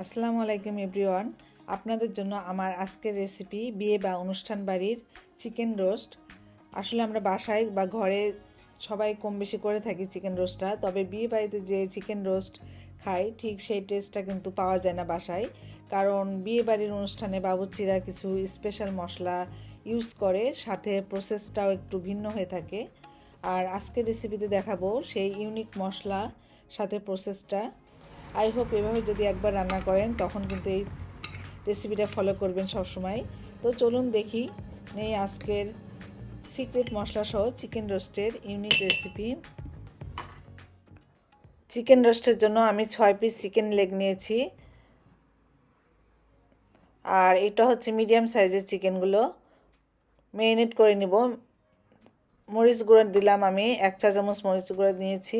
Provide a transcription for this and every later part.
আসসালামু আলাইকুম এভরিওয়ান। আপনাদের জন্য আমার আজকের রেসিপি বিয়ে বা অনুষ্ঠান বাড়ির চিকেন রোস্ট আসলে আমরা বাসায় বা ঘরে সবাই কম বেশি করে থাকি চিকেন রোস্টটা তবে বিয়ে বাড়িতে যে চিকেন রোস্ট খাই, ঠিক সেই টেস্টটা কিন্তু পাওয়া যায় না বাসায়। কারণ বিয়ে বাড়ির অনুষ্ঠানে বাবুচিরা কিছু স্পেশাল মশলা ইউজ করে, সাথে প্রসেসটাও একটু ভিন্ন হয়ে থাকে। আর আজকের রেসিপিতে দেখাবো সেই ইউনিক মশলা, সাথে প্রসেসটা আই হোপ এভাবে যদি একবার রান্না করেন, তখন কিন্তু এই রেসিপিটা ফলো করবেন সবসময়। তো চলুন দেখি, নেই আজকের সিক্রেট মশলা সহ চিকেন রোস্টের ইউনিক রেসিপি চিকেন রোস্টের জন্য আমি ছয় পিস চিকেন লেগ নিয়েছি। আর এটা হচ্ছে মিডিয়াম সাইজের চিকেনগুলো মেরিনেট করে নিব। মরিচ গুঁড়ো দিলাম আমি, এক চা চামচ মরিচ গুঁড়ো নিয়েছি।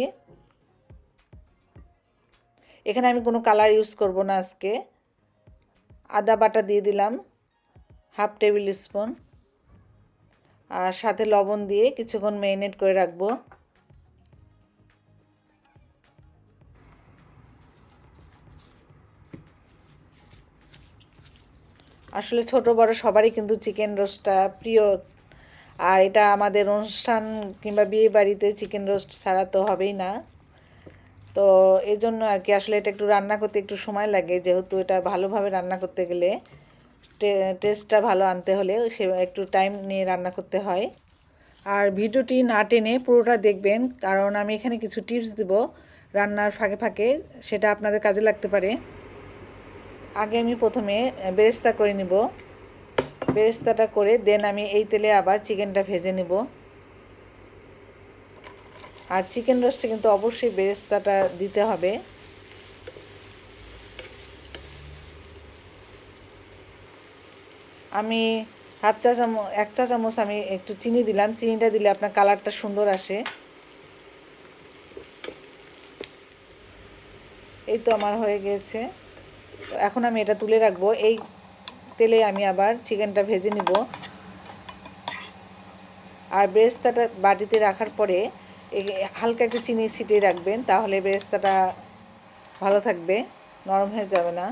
এখানে আমি কোনো কালার ইউজ করব না আজকে। আদা বাটা দিয়ে দিলাম, হাফ টেবিল স্পুন। আর সাথে লবণ দিয়ে কিছুক্ষণ মেরিনেট করে রাখব। আসলে ছোট বড় সবারই কিন্তু চিকেন রোস্টটা প্রিয়। আর এটা আমাদের অনুষ্ঠান কিংবা বিয়ে বাড়িতে চিকেন রোস্ট ছাড়া তো হবেই না। তো এই জন্য আর কি আসলে এটা একটু রান্না করতে একটু সময় লাগে। যেহেতু এটা ভালোভাবে রান্না করতে গেলে টেস্টটা ভালো আনতে হলে সে, একটু টাইম নিয়ে রান্না করতে হয়। আর ভিডিওটি না টেনে পুরোটা দেখবেন, কারণ আমি এখানে কিছু টিপস দেব রান্নার ফাঁকে ফাঁকে, সেটা আপনাদের কাজে লাগতে পারে। আগে আমি প্রথমে বেরেস্তা করে নিব। বেরেস্তাটা করে দেন আমি এই তেলে আবার চিকেনটা ভেজে নেব। আর চিকেন রোস্টে কিন্তু অবশ্যই বেরেস্তাটা দিতে হবে। আমি হাফ চা চামচ এক চা চামচ আমি একটু চিনি দিলাম। চিনিটা দিলে আপনার কালারটা সুন্দর আসে। এই তো আমার হয়ে গেছে। এখন আমি এটা তুলে রাখব। এই তেলে আমি আবার চিকেনটা ভেজে নিব। আর বেরেস্তাটা বাটিতে রাখার পরে হালকা একটু চিনি ছিটিয়ে রাখবেন, তাহলে বেরেস্তাটা ভালো থাকবে, নরম হয়ে যাবে না।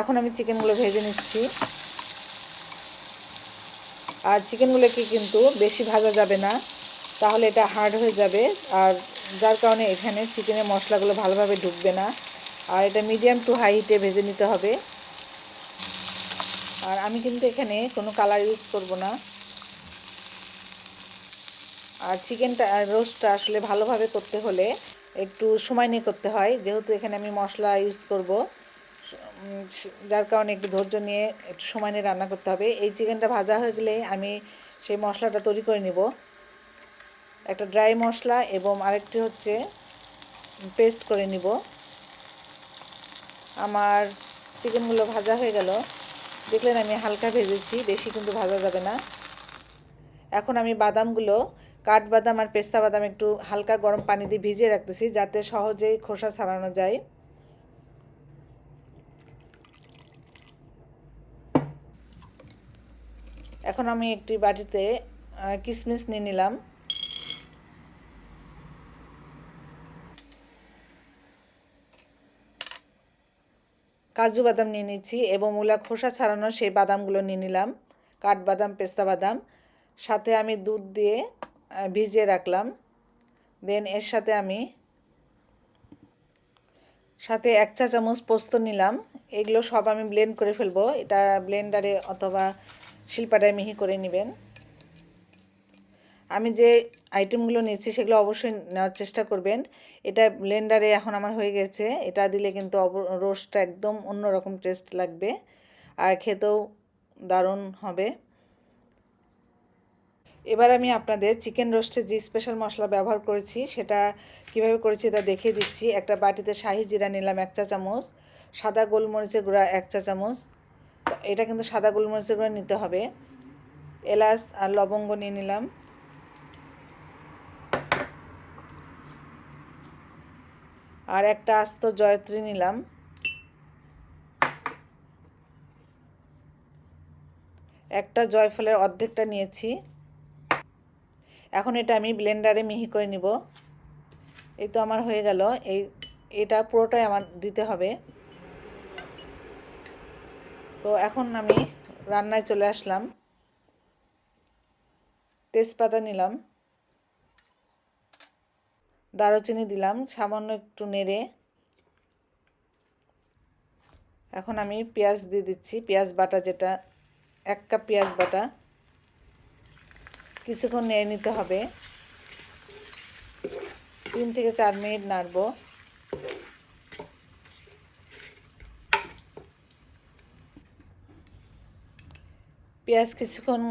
এখন আমি চিকেনগুলো ভেজে নিচ্ছি। আর চিকেনগুলোকে কিন্তু বেশি ভাজা যাবে না, তাহলে এটা হার্ড হয়ে যাবে। আর যার কারণে এখানে চিকেনের মশলাগুলো ভালোভাবে ঢুকবে না। আর এটা মিডিয়াম টু হাই হিটে ভেজে নিতে হবে। আর আমি কিন্তু এখানে কোনো কালার ইউজ করব না। আর চিকেনটা রোস্টটা আসলে ভালোভাবে করতে হলে একটু সময় নিয়ে করতে হয়। যেহেতু এখানে আমি মশলা ইউজ করব যার কারণে একটু ধৈর্য নিয়ে একটু সময় নিয়ে রান্না করতে হবে। এই চিকেনটা ভাজা হয়ে গেলে আমি সেই মশলাটা তৈরি করে নিব। একটা ড্রাই মশলা এবং আরেকটি হচ্ছে পেস্ট করে নিব। আমার চিকেনগুলো ভাজা হয়ে গেল। দেখলেন আমি হালকা ভেজেছি, বেশি কিন্তু ভাজা যাবে না। এখন আমি বাদামগুলো কাঠবাদাম আর পেস্তা বাদাম একটু হালকা গরম পানি দিয়ে ভিজিয়ে রাখতেছি যাতে সহজেই খোসা ছাড়ানো যায়। এখন আমি একটি বাটিতে কিশমিশ নিয়ে নিলাম। কাজু বাদাম নিয়ে নিচ্ছি এবং মূলা খোসা ছাড়ানো সেই বাদামগুলো নিয়ে নিলাম, কাঠবাদাম, পেস্তা বাদাম। সাথে আমি দুধ দিয়ে ভিজিয়ে রাখলাম। দেন এর সাথে আমি সাথে এক চা চামচ পোস্ত নিলাম। এগুলো সব আমি ব্লেন্ড করে ফেলব। এটা ব্লেন্ডারে অথবা শিল্পাটায় মিহি করে নেবেন। আমি যে আইটেমগুলো নিয়েছি সেগুলো অবশ্যই নেওয়ার চেষ্টা করবেন। এটা ব্লেন্ডারে এখন আমার হয়ে গেছে। এটা দিলে কিন্তু অব রোস্টটা একদম অন্যরকম টেস্ট লাগবে। আর খেতেও দারুণ হবে। এবার আমি আপনাদের চিকেন রোস্টে যে স্পেশাল মশলা ব্যবহার করেছি, সেটা কীভাবে করেছি তা দেখিয়ে দিচ্ছি। একটা বাটিতে শাহি জিরা নিলাম এক চা চামচ, সাদা গোলমরিচের গুঁড়া এক চা চামচ এটা কিন্তু সাদা গোলমরিচের গুঁড়া নিতে হবে। এলাচ আর লবঙ্গ নিয়ে নিলাম। আর একটা আস্ত জয়ত্রী নিলাম। একটা জয়ফলের অর্ধেকটা নিয়েছি। এখন এটা আমি ব্লেন্ডারে মিহি করে নিব। এই তো আমার হয়ে গেল। এই, এটা পুরোটাই আমার দিতে হবে। তো এখন আমি রান্নায় চলে আসলাম। তেজপাতা নিলাম। দারুচিনি দিলাম, সামান্য একটু নেড়ে। এখন আমি পেঁয়াজ দিয়ে দিচ্ছি। পেঁয়াজ বাটা যেটা, এক কাপ পেঁয়াজ বাটা। কিছুক্ষণ নেড়ে নিতে হবে। তিন থেকে চার মিনিট নাড়বো। পেঁয়াজ কিছুক্ষণ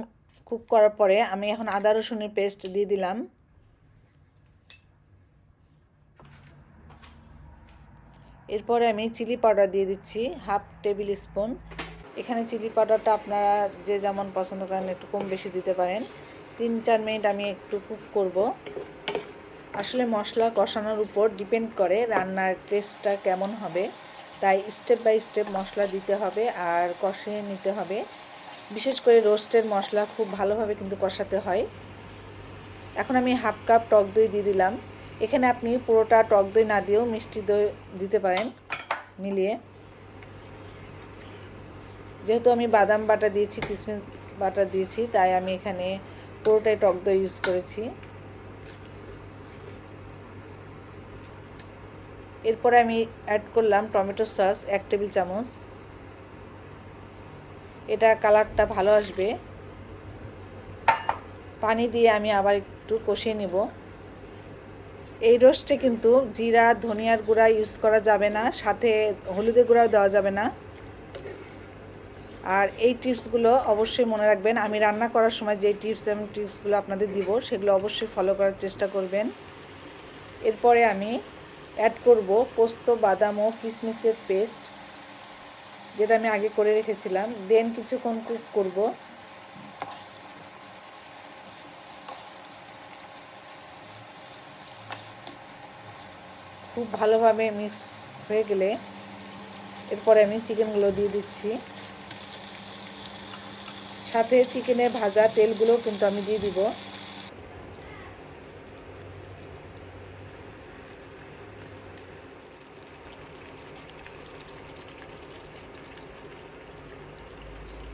কুক করার পরে আমি এখন আদা, রসুনের পেস্ট দিয়ে দিলাম। এরপরে আমি চিলি পাউডার দিয়ে দিচ্ছি, হাফ টেবিল স্পুন। এখানে চিলি পাউডারটা আপনারা যে যেমন পছন্দ করেন একটু কম বেশি দিতে পারেন। তিন চার মিনিট আমি একটু কুক করব। আসলে মশলা কষানোর উপর ডিপেন্ড করে রান্নার টেস্টটা কেমন হবে। তাই স্টেপ বাই স্টেপ মশলা দিতে হবে আর কষিয়ে নিতে হবে। বিশেষ করে রোস্টের মশলা খুব ভালোভাবে কিন্তু কষাতে হয়। এখন আমি হাফ কাপ টক দই দিয়ে দিলাম। এখানে আপনি পুরোটা টক দই না দিয়েও মিষ্টি দই দিতে পারেন মিলিয়ে। যেহেতু আমি বাদাম বাটা দিয়েছি কিশমিশ বাটা দিয়েছি, তাই আমি এখানে পুরোটাই টক দই ইউজ করেছি। এরপরে আমি অ্যাড করলাম টমেটো সস এক টেবিল চামচ। এটা কালারটা ভালো আসবে। পানি দিয়ে আমি আবার একটু কষিয়ে নিব। এই রোস্টে কিন্তু জিরা, ধনিয়ার গুঁড়া ইউজ করা যাবে না, সাথে হলুদের গুঁড়াও দেওয়া যাবে না। আর এই টিপসগুলো অবশ্যই মনে রাখবেন। আমি রান্না করার সময় যে টিপস এবং টিপসগুলো আপনাদের দিব, সেগুলো অবশ্যই ফলো করার চেষ্টা করবেন। এরপরে আমি অ্যাড করব পোস্ত, বাদাম ও কিশমিশের পেস্ট যেটা আমি আগে করে রেখেছিলাম। দেন কিছুক্ষণ কুক করব। খুব ভালোভাবে মিক্স হয়ে গেলে এরপরে আমি চিকেনগুলো দিয়ে দিচ্ছি। সাথে চিকেনের ভাজা তেলগুলো কিন্তু আমি দিয়ে দিব।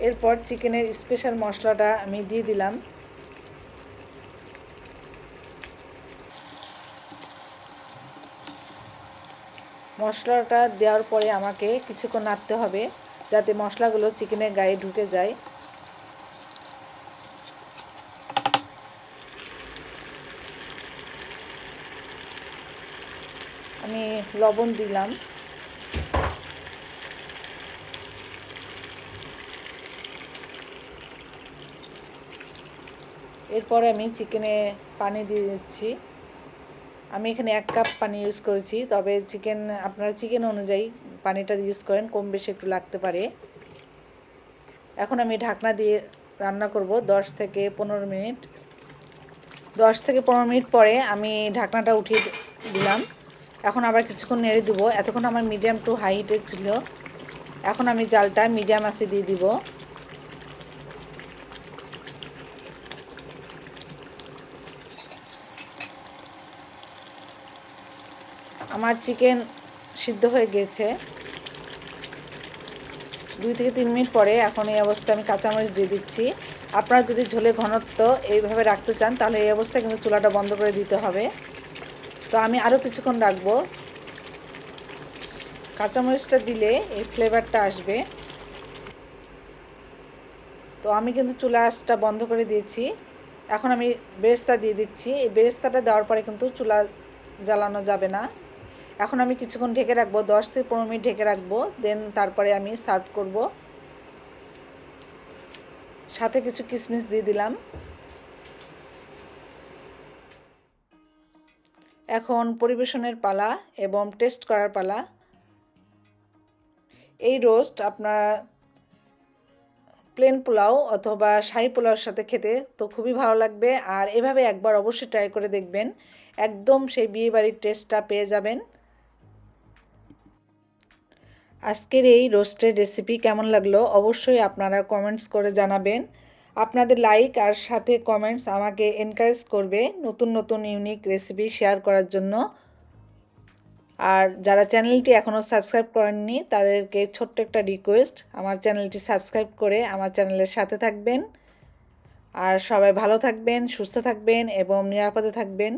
এরপর চিকেনের স্পেশাল মশলাটা আমি দিয়ে দিলাম। মশলাটা দেওয়ার পরে আমাকে কিছুক্ষণ নাড়তে হবে যাতে মশলাগুলো চিকেনের গায়ে ঢুকে যায় আমি লবণ দিলাম। এরপরে আমি চিকেনে পানি দিয়ে দিচ্ছি। আমি এখানে এক কাপ পানি ইউজ করেছি, তবে চিকেন, আপনারা চিকেন অনুযায়ী পানিটা ইউজ করেন, কম বেশি একটু লাগতে পারে। এখন আমি ঢাকনা দিয়ে রান্না করব 10 থেকে পনেরো মিনিট। 10 থেকে পনেরো মিনিট পরে আমি ঢাকনাটা উঠিয়ে দিলাম। এখন আবার কিছুক্ষণ নেড়ে দিব। এতক্ষণ আমার মিডিয়াম টু হাই হিটে ছিল। এখন আমি জালটা মিডিয়াম আসে দিয়ে দিব। আমার চিকেন সিদ্ধ হয়ে গেছে। দুই থেকে তিন মিনিট পরে এখন এই অবস্থায় আমি কাঁচামরিচ দিয়ে দিচ্ছি। আপনারা যদি ঝোলে ঘনত্ব এইভাবে রাখতে চান, তাহলে এই অবস্থায় কিন্তু চুলাটা বন্ধ করে দিতে হবে। তো আমি আরও কিছুক্ষণ রাখব। কাঁচামরিচটা দিলে এই ফ্লেভারটা আসবে। তো আমি কিন্তু চুলা আঁচটা বন্ধ করে দিয়েছি। এখন আমি বেরেস্তা দিয়ে দিচ্ছি। এই বেরেস্তাটা দেওয়ার পরে কিন্তু চুলা জ্বালানো যাবে না। এখন আমি কিছুক্ষণ ঢেকে রাখব। দশ থেকে পনেরো মিনিট ঢেকে রাখব। দেন তারপরে আমি সার্ভ করব। সাথে কিছু কিশমিশ দিয়ে দিলাম। এখন পরিবেশনের পালা এবং টেস্ট করার পালা। এই রোস্ট আপনার প্লেন পোলাও অথবা শাহি পোলাওর সাথে খেতে তো খুবই ভালো লাগবে। আর এভাবে একবার অবশ্যই ট্রাই করে দেখবেন। একদম সেই বিয়েবাড়ির টেস্টটা পেয়ে যাবেন। আজকের এই রোস্টের রেসিপি কেমন লাগল অবশ্যই আপনারা কমেন্টস করে জানাবেন। আপনাদের লাইক আর সাথে কমেন্টস আমাকে এনকারেজ করবে নতুন নতুন ইউনিক রেসিপি শেয়ার করার জন্য। আর যারা চ্যানেলটি এখনও সাবস্ক্রাইব করেননি, তাদেরকে ছোট্ট একটা রিকোয়েস্ট আমার চ্যানেলটি সাবস্ক্রাইব করে আমার চ্যানেলের সাথে থাকবেন। আর সবাই ভালো থাকবেন, সুস্থ থাকবেন এবং নিরাপদে থাকবেন।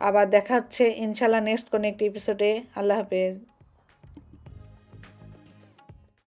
আবার দেখা হচ্ছে ইনশাল্লাহ নেক্সট কোনো একটি এপিসোডে আল্লাহ হাফেজ।